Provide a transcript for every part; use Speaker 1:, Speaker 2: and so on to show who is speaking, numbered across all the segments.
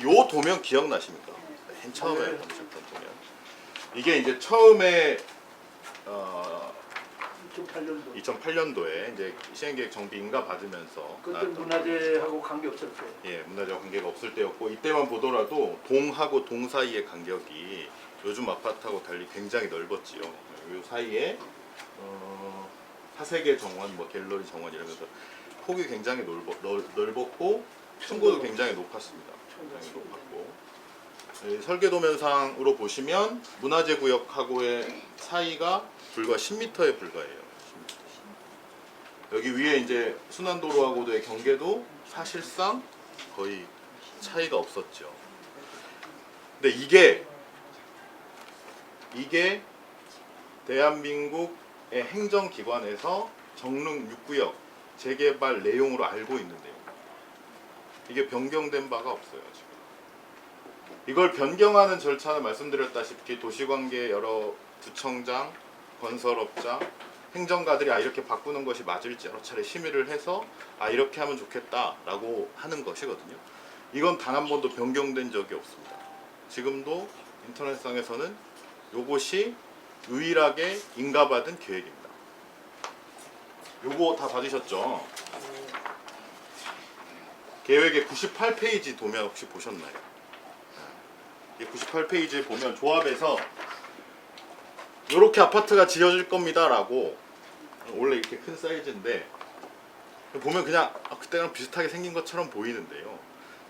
Speaker 1: 요 도면 기억나십니까? 맨 처음에 보셨던 도면. 이게 이제 처음에 어,
Speaker 2: 2008년도
Speaker 1: 2008년도에 이제 시행계획 정비 인가 받으면서
Speaker 2: 그때
Speaker 1: 나왔던
Speaker 2: 문화재하고 관계 없을 때
Speaker 1: 예, 문화재 관계가 없을 때였고 이때만 보더라도 동하고 동 사이의 간격이 요즘 아파트하고 달리 굉장히 넓었지요. 요 사이에 어, 사세계 정원, 뭐 갤러리 정원 이러면서 폭이 굉장히 넓어, 넓, 넓었고 층고도 굉장히 높았습니다. 굉장히 높았고 이 설계도면상으로 보시면 문화재 구역하고의 사이가 불과 10m에 불과해요. 10m. 여기 위에 이제 순환도로하고도의 경계도 사실상 거의 차이가 없었죠. 근데 이게 이게 대한민국의 행정기관에서 정릉 6구역 재개발 내용으로 알고 있는데요. 이게 변경된 바가 없어요 지금. 이걸 변경하는 절차는 말씀드렸다시피 도시관계 여러 구청장, 건설업자, 행정가들이 아 이렇게 바꾸는 것이 맞을지 여러 차례 심의를 해서 아 이렇게 하면 좋겠다라고 하는 것이거든요. 이건 단 한 번도 변경된 적이 없습니다. 지금도 인터넷상에서는 요것이 유일하게 인가받은 계획입니다. 요거 다 받으셨죠? 계획의 98페이지 도면 혹시 보셨나요? 이 98페이지에 보면 조합에서 이렇게 아파트가 지어질 겁니다라고 원래 이렇게 큰 사이즈인데 보면 그냥 아, 그때랑 비슷하게 생긴 것처럼 보이는데요.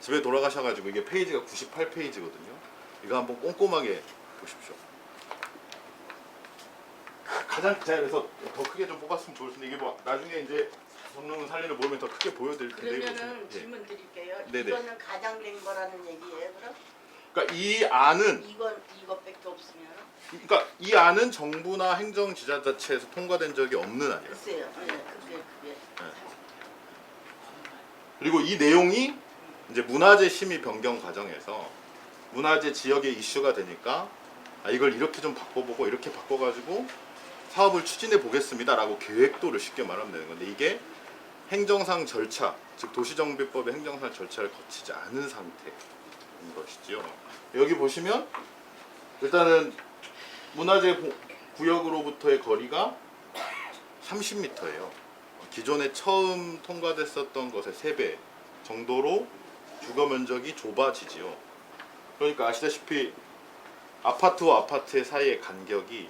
Speaker 1: 집에 돌아가셔가지고 이게 페이지가 98페이지거든요. 이거 한번 꼼꼼하게 보십시오. 가장 그래서 더 크게 좀 뽑았으면 좋을 텐데 이게 뭐 나중에 이제 성능 살리를 모으면 더 크게 보여드릴 텐데 이거
Speaker 3: 그러면은
Speaker 1: 좀- 예.
Speaker 3: 질문 드릴게요.
Speaker 1: 네네.
Speaker 3: 이거는 가장된 거라는 얘기예요, 그럼?
Speaker 1: 그러니까 이 안은
Speaker 3: 이건 이것밖에 없으면
Speaker 1: 그러니까 이 안은 정부나 행정 지자체에서 통과된 적이 없는 안이에요.
Speaker 3: 글쎄요. 예, 그게 그게
Speaker 1: 그리고 이 내용이 이제 문화재 심의 변경 과정에서 문화재 지역의 이슈가 되니까 아, 이걸 이렇게 좀 바꿔보고 이렇게 바꿔가지고 사업을 추진해 보겠습니다라고 계획도를 쉽게 말하면 되는 건데 이게 행정상 절차, 즉 도시정비법의 행정상 절차를 거치지 않은 상태인 것이죠. 여기 보시면 일단은 문화재 구- 구역으로부터의 거리가 30m예요. 기존에 처음 통과됐었던 것의 3배 정도로 주거 면적이 좁아지지요. 그러니까 아시다시피 아파트와 아파트 사이의 간격이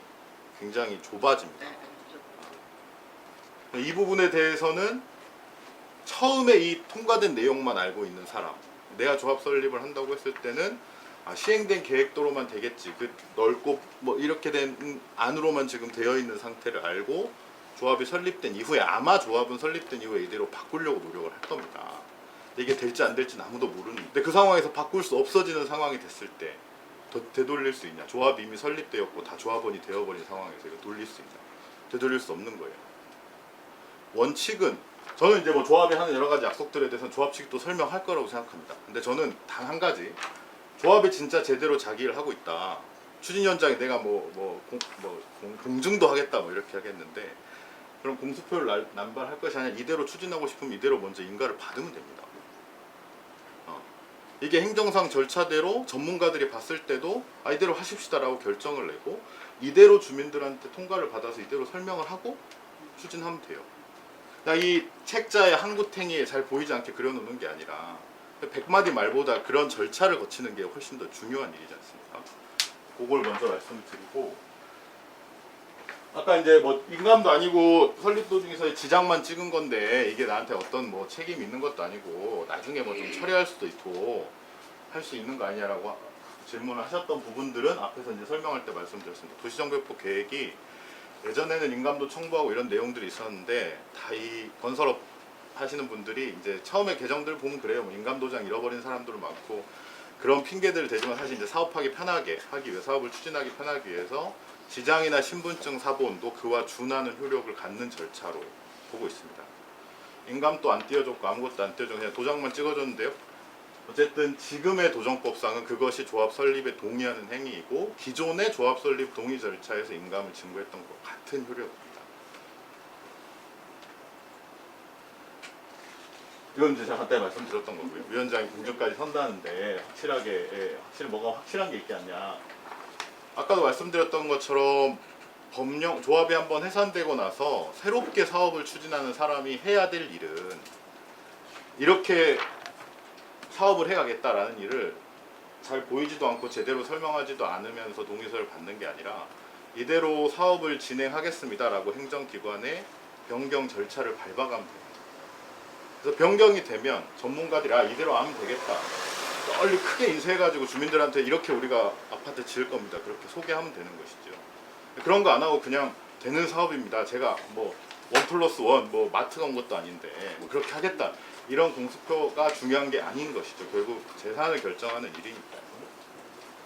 Speaker 1: 굉장히 좁아집니다. 이 부분에 대해서는 처음에 이 통과된 내용만 알고 있는 사람, 내가 조합 설립을 한다고 했을 때는 아, 시행된 계획도로만 되겠지. 그 넓고 뭐 이렇게 된 안으로만 지금 되어 있는 상태를 알고 조합이 설립된 이후에 아마 조합은 설립된 이후에 이대로 바꾸려고 노력을 할 겁니다. 이게 될지 안 될지는 아무도 모르는데 그 상황에서 바꿀 수 없어지는 상황이 됐을 때더 되돌릴 수 있냐? 조합이 이미 설립되었고 다 조합원이 되어버린 상황에서 이거 돌릴 수 있냐? 되돌릴 수 없는 거예요. 원칙은 저는 이제 뭐 조합이 하는 여러 가지 약속들에 대해서는 조합 또 설명할 거라고 생각합니다. 근데 저는 단 한 가지 조합이 진짜 제대로 자기 일을 하고 있다. 추진위원장이 내가 뭐, 뭐, 공, 뭐 공- 공증도 하겠다 뭐 이렇게 하겠는데 그럼 공수표를 날- 남발할 것이 아니라 이대로 추진하고 싶으면 이대로 먼저 인가를 받으면 됩니다. 어. 이게 행정상 절차대로 전문가들이 봤을 때도 아 이대로 하십시다라고 결정을 내고 이대로 주민들한테 통과를 받아서 이대로 설명을 하고 추진하면 돼요. 그러니까 이 책자의 항구탱이에 잘 보이지 않게 그려놓는 게 아니라 백마디 말보다 그런 절차를 거치는 게 훨씬 더 중요한 일이지 않습니까? 그걸 먼저 말씀드리고 아까 이제 뭐 인감도 아니고 설립 도중에서 지장만 찍은 건데 이게 나한테 어떤 뭐 책임이 있는 것도 아니고 나중에 뭐 좀 처리할 수도 있고 할 수 있는 거 아니냐라고 하- 질문을 하셨던 부분들은 앞에서 이제 설명할 때 말씀드렸습니다. 도시정비법 계획이 예전에는 인감도 청구하고 이런 내용들이 있었는데 다 이 건설업 하시는 분들이 이제 처음에 개정들 보면 그래요. 뭐 인감도장 잃어버린 사람들 많고 그런 핑계들을 대지만 사실 이제 사업하기 편하게 하기 위해 사업을 추진하기 편하기 위해서 지장이나 신분증 사본도 그와 준하는 효력을 갖는 절차로 보고 있습니다. 인감도 안 띄워줬고 아무것도 안 띄워줘 그냥 도장만 찍어줬는데요. 어쨌든 지금의 도정법상은 그것이 조합 설립에 동의하는 행위이고 기존의 조합 설립 동의 절차에서 인감을 증거했던 것 같은 효력입니다. 이건 이제 제가 간단히 말씀드렸던 거고요. 위원장이 공주까지 선다는데 확실하게 예, 확실히 뭐가 확실한 게 있겠냐. 아까도 말씀드렸던 것처럼 법령 조합이 한번 해산되고 나서 새롭게 사업을 추진하는 사람이 해야 될 일은 이렇게 사업을 해가겠다라는 일을 잘 보이지도 않고 제대로 설명하지도 않으면서 동의서를 받는 게 아니라 이대로 사업을 진행하겠습니다라고 행정기관의 변경 절차를 밟아가면 돼요. 그래서 변경이 되면 전문가들이 아 이대로 하면 되겠다. 빨리 크게 인쇄해가지고 주민들한테 이렇게 우리가 아파트 지을 겁니다. 그렇게 소개하면 되는 것이죠. 그런 거 안 하고 그냥 되는 사업입니다. 제가 뭐 원 플러스 원, 뭐 마트 간 것도 아닌데 뭐 그렇게 하겠다. 이런 공수표가 중요한 게 아닌 것이죠. 결국 재산을 결정하는 일이니까요.